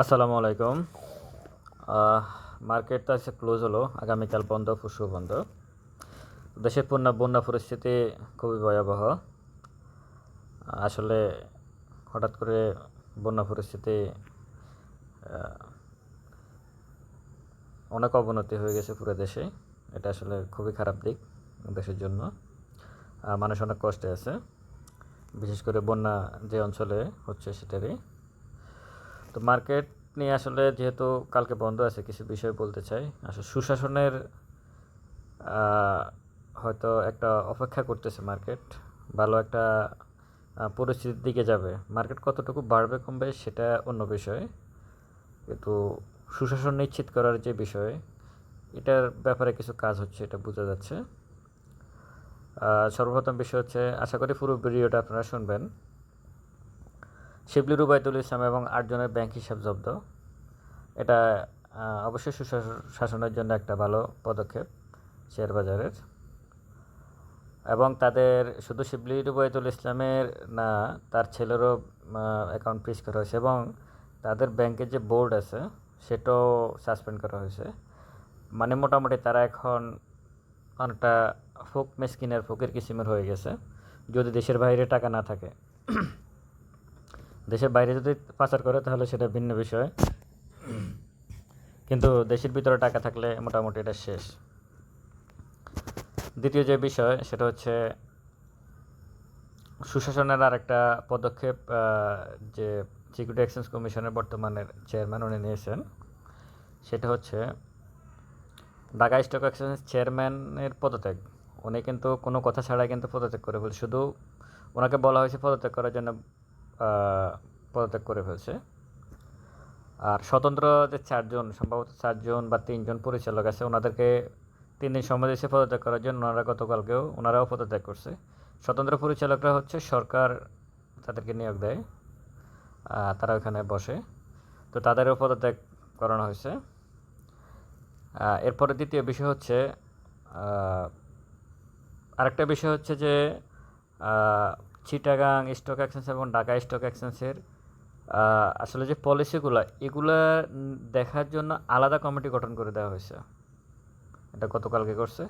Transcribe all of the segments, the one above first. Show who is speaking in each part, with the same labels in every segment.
Speaker 1: আসসালামু আলাইকুম। মার্কেট তো আজকে ক্লোজ হলো, আগামীকাল বন্ধ, পরশু বন্ধ। দেশের বন্যা বন্যা পরিস্থিতি খুবই ভয়াবহ। আসলে হঠাৎ করে বন্যা পরিস্থিতি অনেক অবনতি হয়ে গেছে পুরো দেশে। এটা আসলে খুবই খারাপ দিক দেশের জন্য। মানুষ অনেক কষ্টে আছে। বিশেষ করে বন্যা যে অঞ্চলে হচ্ছে সেটারই। তো মার্কেট নিয়ে আসলে যেহেতু কালকে বন্ধ আছে, কিছু বিষয় বলতে চাই। আসলে সুশাসনের হয়তো একটা অপেক্ষা করতেছে মার্কেট ভালো একটা পরিস্থিতির দিকে যাবে। মার্কেট কতটুকু বাড়বে, কমবে, সেটা অন্য বিষয়। কিন্তু সুশাসন নিশ্চিত করার যে বিষয়, এটার ব্যাপারে কিছু কাজ হচ্ছে, এটা বোঝা যাচ্ছে। সর্বপ্রথম বিষয় হচ্ছে, আশা করি পুরো ভিডিওটা আপনারা শুনবেন। শিবলি রুবাইতুল ইসলাম এবং আটজনের ব্যাংক হিসাব জব্দ। এটা অবশ্যই সুশাসনের জন্য একটা ভালো পদক্ষেপ শেয়ার বাজারের এবং তাদের, শুধু শিবলি রুবাইতুল ইসলামের না, তার ছেলেরও অ্যাকাউন্ট ফ্রিজ করা হয়েছে এবং তাদের ব্যাংকের যে বোর্ড আছে, সেটাও সাসপেন্ড করা হয়েছে। মানে মোটামুটি তারা এখন অনেকটা ফোক, মেসকিনের ফোকের কিসিমের হয়ে গেছে। যদি দেশের বাইরে টাকা না থাকে। দেশের বাইরে যদি পাচার করে, তাহলে সেটা ভিন্ন বিষয়। কিন্তু দেশের ভিতরে টাকা থাকলে মোটামুটি এটা শেষ। দ্বিতীয় যে বিষয়, সেটা হচ্ছে সুশাসনের আর একটা পদক্ষেপ যে সিকিউরিটি এক্সচেঞ্জ কমিশনের বর্তমানের চেয়ারম্যান উনি নিয়েছেন, সেটা হচ্ছে ঢাকা স্টক এক্সচেঞ্জ চেয়ারম্যানের পদত্যাগ। উনি কিন্তু কোনো কথা ছাড়াই কিন্তু পদত্যাগ করে ফেলছে শুধু ওনাকে বলা হয়েছে পদত্যাগ করার জন্য পদত্যাগ করে ফেলছে। আর স্বতন্ত্র যে চারজন, সম্ভবত চারজন বা তিনজন পরিচালক আছে, ওনাদেরকে তিন দিন সময় দিয়েছে পদত্যাগ করার জন্য। ওনারা গতকালকেও, ওনারাও পদত্যাগ করছে। স্বতন্ত্র পরিচালকরা হচ্ছে সরকার তাদেরকে নিয়োগ দেয় তারা ওখানে বসে। তো তাদেরও পদত্যাগ করানো হয়েছে। এরপরে দ্বিতীয় বিষয় হচ্ছে আরেকটা বিষয় হচ্ছে যে চিটাগাং স্টক এক্সচেঞ্জ এবং ঢাকা স্টক এক্সচেঞ্জের আসলে যে পলিসিগুলো এগুলা দেখার জন্য আলাদা কমিটি গঠন করে দেওয়া হয়েছে। এটা গতকালকে করছে।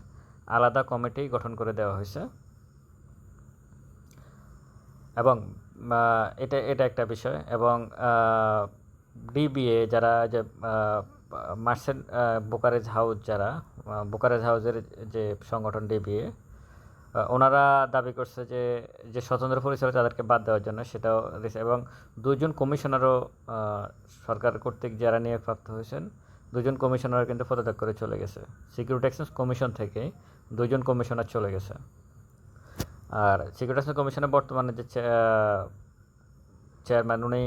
Speaker 1: আলাদা কমিটি গঠন করে দেওয়া হয়েছে। এবং এটা এটা একটা বিষয়। এবং ডিবিএ যারা যে মার্সেন্ট বোকারেজ হাউস যারা বোকারেজ হাউসের যে সংগঠন ডিবিএ ওনারা দাবি করছে যে যে স্বতন্ত্র পরিচালক তাদেরকে বাদ দেওয়ার জন্য সেটাও দিয়েছে এবং দুজন কমিশনারও সরকার কর্তৃক যারা নিয়োগপ্রাপ্ত হয়েছেন, দুজন কমিশনার কিন্তু পদত্যাগ করে চলে গেছে। সিকিউরিটি এক্সচেঞ্জ কমিশন থেকে দুজন কমিশনার চলে গেছে। আর সিকিউরিটি এক্সচেঞ্জ কমিশনের বর্তমানে যে চেয়ারম্যান উনি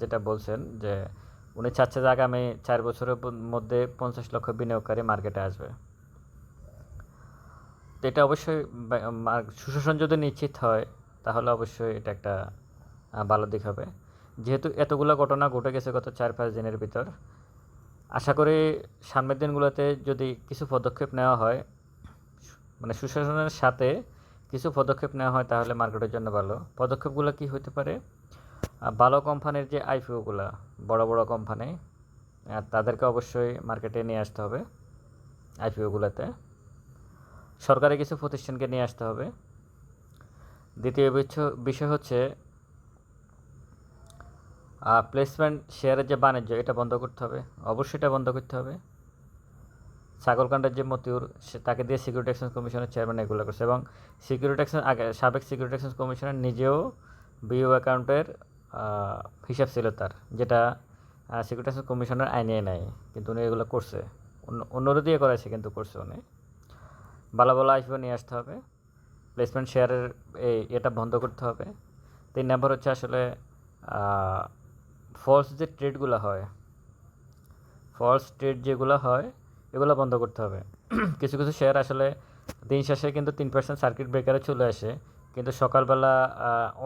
Speaker 1: যেটা বলছেন যে, উনি চাচ্ছে যে আগামী চার বছরের মধ্যে পঞ্চাশ লক্ষ বিনিয়োগকারী মার্কেটে আসবে। তো এটা অবশ্যই সুশাসন যদি নিশ্চিত হয়, তাহলে অবশ্যই এটা একটা ভালো দিক হবে। যেহেতু এতগুলো ঘটনা ঘটে গেছে গত চার, পাঁচ দিনের ভিতর, আশা করি সামনের দিনগুলোতে যদি কিছু পদক্ষেপ নেওয়া হয় মানে সুশাসনের সাথে কিছু পদক্ষেপ নেওয়া হয়, তাহলে মার্কেটের জন্য ভালো। পদক্ষেপগুলো কি হতে পারে? ভালো কোম্পানির যে আইপিওগুলো, বড় বড় কোম্পানি তাদেরকে অবশ্যই মার্কেটে নিয়ে আসতে হবে আইপিওগুলোতে। সরকারি কিছু প্রতিষ্ঠানকে নিয়ে আসতে হবে। দ্বিতীয় বিষয় হচ্ছে প্লেসমেন্ট শেয়ারের যে বাণিজ্য, এটা বন্ধ করতে হবে। অবশ্যই এটা বন্ধ করতে হবে। ছাগলকাণ্ডের যে মতিউর, সে তাকে দিয়ে সিকিউরিটি এক্সচেঞ্জ কমিশনের চেয়ারম্যান এগুলো করছে এবং সিকিউরিটি এক্সচেঞ্জ আগে, সাবেক সিকিউরিটি এক্সচেঞ্জ কমিশনার নিজেও বিও অ্যাকাউন্টের হিসাব ছিল তার, যেটা সিকিউরিটি এক্সচেঞ্জ কমিশনের আইনে নেয় কিন্তু উনি এগুলো করছে। অন্য অন্যরা দিয়ে করাইছে, কিন্তু করছে উনি। ভালো ভালো আইপিও নিয়ে আসতে হবে। প্লেসমেন্ট শেয়ারের এই এটা বন্ধ করতে হবে। তিন নম্বর হচ্ছে আসলে ফলস যে ট্রেডগুলো হয় ফলস ট্রেড যেগুলো হয়, এগুলো বন্ধ করতে হবে। কিছু কিছু শেয়ার আসলে দিন শেষে কিন্তু তিন পার্সেন্ট সার্কিট ব্রেকারে চলে আসে, কিন্তু সকালবেলা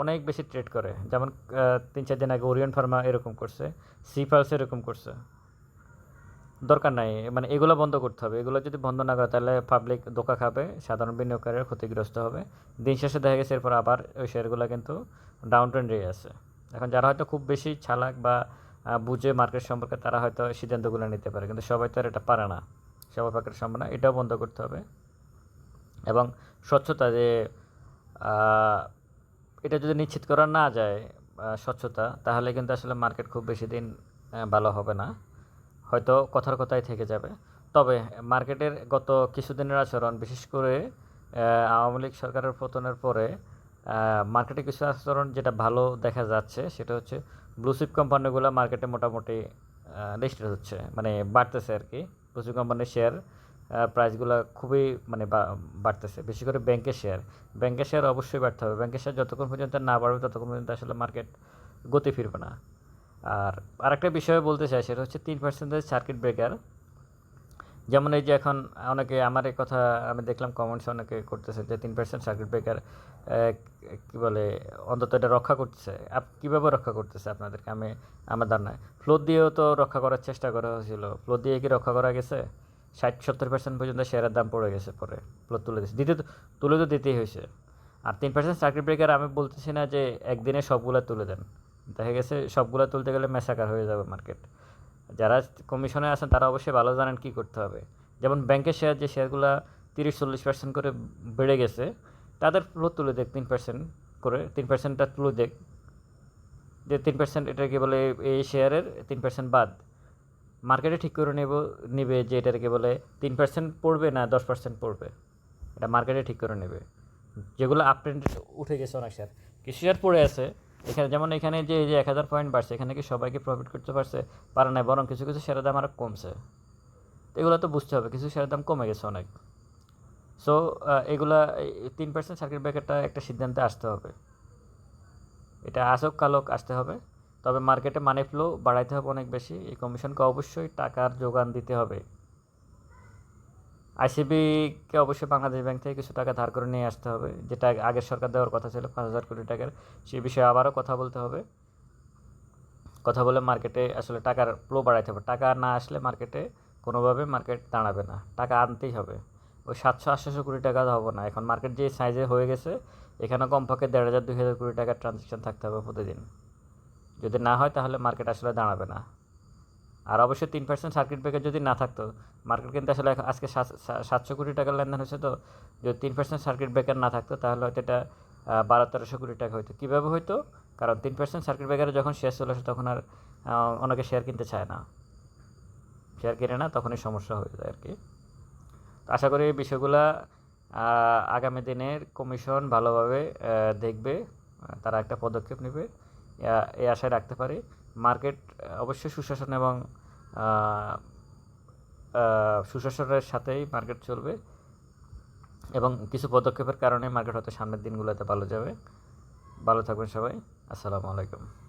Speaker 1: অনেক বেশি ট্রেড করে। যেমন তিন, চার দিন আগে ওরিয়ন ফার্মা এরকম করছে সি সিপালস এরকম করছে। দরকার নাই। মানে এগুলো বন্ধ করতে হবে। এগুলো যদি বন্ধ না করে, তাহলে পাবলিক ধোকা খাবে, সাধারণ বিনিয়োগকারীরা ক্ষতিগ্রস্ত হবে। দিন শেষে দেখা গেছে এরপর আবার ওই শেয়ারগুলো কিন্তু ডাউন ট্রেন্ডে আছে। এখন যারা হয়তো খুব বেশি চালাক বা বুঝে মার্কেট সম্পর্কে, তারা হয়তো সিদ্ধান্তগুলো নিতে পারে। কিন্তু সবাই তো আর এটা পারে না। সবার পক্ষে সম্ভব না। এটাও বন্ধ করতে হবে। এবং স্বচ্ছতা যে এটা যদি নিশ্চিত করা না যায় স্বচ্ছতা, তাহলে কিন্তু আসলে মার্কেট খুব বেশি দিন ভালো হবে না। হয়তো কথার কথাই থেকে যাবে। তবে মার্কেটের গত কিছুদিনের আচরণ, বিশেষ করে আওয়ামী লীগ সরকারের পতনের পরে মার্কেটে কিছু আচরণ যেটা ভালো দেখা যাচ্ছে, সেটা হচ্ছে ব্লুচিপ কোম্পানিগুলো মার্কেটে মোটামুটি লিস্টেড হচ্ছে। মানে বাড়তেছে আর কি। ব্লুচিপ কোম্পানির শেয়ার প্রাইসগুলো খুবই মানে বাড়তেছে। বেশি করে ব্যাংকের শেয়ার ব্যাংকের শেয়ার অবশ্যই বাড়তে হবে। ব্যাংকের শেয়ার যতক্ষণ পর্যন্ত না বাড়বে, ততক্ষণ পর্যন্ত আসলে মার্কেট গতি ফিরবে না। আর আরেকটা বিষয় বলতে চাই, সেটা হচ্ছে তিন পার্সেন্টেজ সার্কিট ব্রেকার যেমন এই যে এখন অনেকে, আমার এই কথা আমি দেখলাম কমেন্টস অনেকে করতেছে যে তিন পার্সেন্ট সার্কিট ব্রেকার কী বলে, অন্তত এটা রক্ষা করতেছে। আপ, কীভাবে রক্ষা করতেছে আপনাদেরকে? আমি, আমার ধারণায় ফ্লোর দিয়েও তো রক্ষা করার চেষ্টা করা হয়েছিল। ফ্লোর দিয়ে কি রক্ষা করা গেছে? ষাট, সত্তর পার্সেন্ট পর্যন্ত শেয়ারের দাম পড়ে গেছে পরে ফ্লোর তুলে দিয়েছে। দিতে তুলে তো দিতেই হয়েছে। আর তিন পার্সেন্ট সার্কিট ব্রেকার আমি বলতেছি না যে একদিনে সবগুলা তুলে দেন। দেখা গেছে সবগুলো তুলতে গেলে মেসাকার হয়ে যাবে মার্কেট যারা কমিশনে আছেন তারা অবশ্যই ভালো জানেন কী করতে হবে। যেমন ব্যাংকের শেয়ার যে শেয়ারগুলো তিরিশ চল্লিশ পার্সেন্ট করে বেড়ে গেছে, তাদের ফ্লোর তুলে দেখ তিন পার্সেন্ট করে, তিন পার্সেন্টটা তুলে দেখ। যে তিন পার্সেন্ট এটা এটাকে বলে এই শেয়ারের তিন পার্সেন্ট বাদ। মার্কেটে ঠিক করে নেব, নেবে যে এটাকে বলে তিন পার্সেন্ট পড়বে না দশ পার্সেন্ট পড়বে। এটা মার্কেটে ঠিক করে নেবে। যেগুলো আপ ট্রেন্ড উঠে গেছে অনেক শেয়ার কিছু শেয়ার পড়ে আছে এখানে যেমন এখানে যে এই যে এক হাজার পয়েন্ট বাড়ছে, এখানে কি সবাইকে প্রফিট করতে পারছে? পারে না বরং কিছু কিছু শেয়ারের দাম আরও কমছে। এগুলো তো বুঝতে হবে, কিছু শেয়ারের দাম কমে গেছে অনেক। সো এগুলা তিন পার্সেন্ট সার্কিট ব্রেকারটা একটা সিদ্ধান্তে আসতে হবে। এটা আসক, কালক, আসতে হবে। তবে মার্কেটে মানি ফ্লো বাড়াইতে হবে অনেক বেশি। এই কমিশনকে অবশ্যই টাকার যোগান দিতে হবে। আইসিবিকে অবশ্যই বাংলাদেশ ব্যাংক থেকে কিছু টাকা ধার করে নিয়ে আসতে হবে। যেটা আগের সরকার দেওয়ার কথা ছিল, পাঁচ হাজার কোটি টাকার। সেই বিষয়ে আবারও কথা বলতে হবে। কথা বলে মার্কেটে আসলে টাকার ফ্লো বাড়াইতে হবে। টাকা না আসলে মার্কেটে কোনোভাবে মার্কেট দাঁড়াবে না। টাকা আনতেই হবে। ওই সাতশো, আটশোশো কোটি টাকা হবে না। এখন মার্কেট যে সাইজে হয়ে গেছে, এখানে কমপক্ষে দেড় হাজার, দুই হাজার কোটি টাকার ট্রানজ্যাকশন থাকতে হবে প্রতিদিন। যদি না হয় তাহলে মার্কেট আসলে দাঁড়াবে না। আর অবশ্যই তিন পার্সেন্ট সার্কিট ব্রেকার যদি না থাকতো মার্কেট কিন্তু আসলে আজকে সাতশো কোটি টাকার লেনদেন হয়েছে তো, যদি তিন পার্সেন্ট সার্কিট ব্রেকার না থাকতো তাহলে হয়তো এটা বারো তেরোশো কোটি টাকা হইতো। কীভাবে হইতো? কারণ তিন পার্সেন্ট সার্কিট ব্রেকারে যখন শেয়ার চলে আসে তখন আর অনেকে শেয়ার কিনতে চায় না। শেয়ার কিনে না, তখনই সমস্যা হয়ে যায় আর কি আশা করি এই বিষয়গুলো আগামী দিনের কমিশন ভালোভাবে দেখবে, তারা একটা পদক্ষেপ নেবে। এই আশায় রাখতে পারি। মার্কেট অবশ্যই সুশাসন এবং সুশাসনের সাথেই মার্কেট চলবে এবং কিছু পদক্ষেপের কারণে মার্কেট হয়তো সামনের দিনগুলোতে ভালো যাবে। ভালো থাকবেন সবাই। আসসালামু আলাইকুম।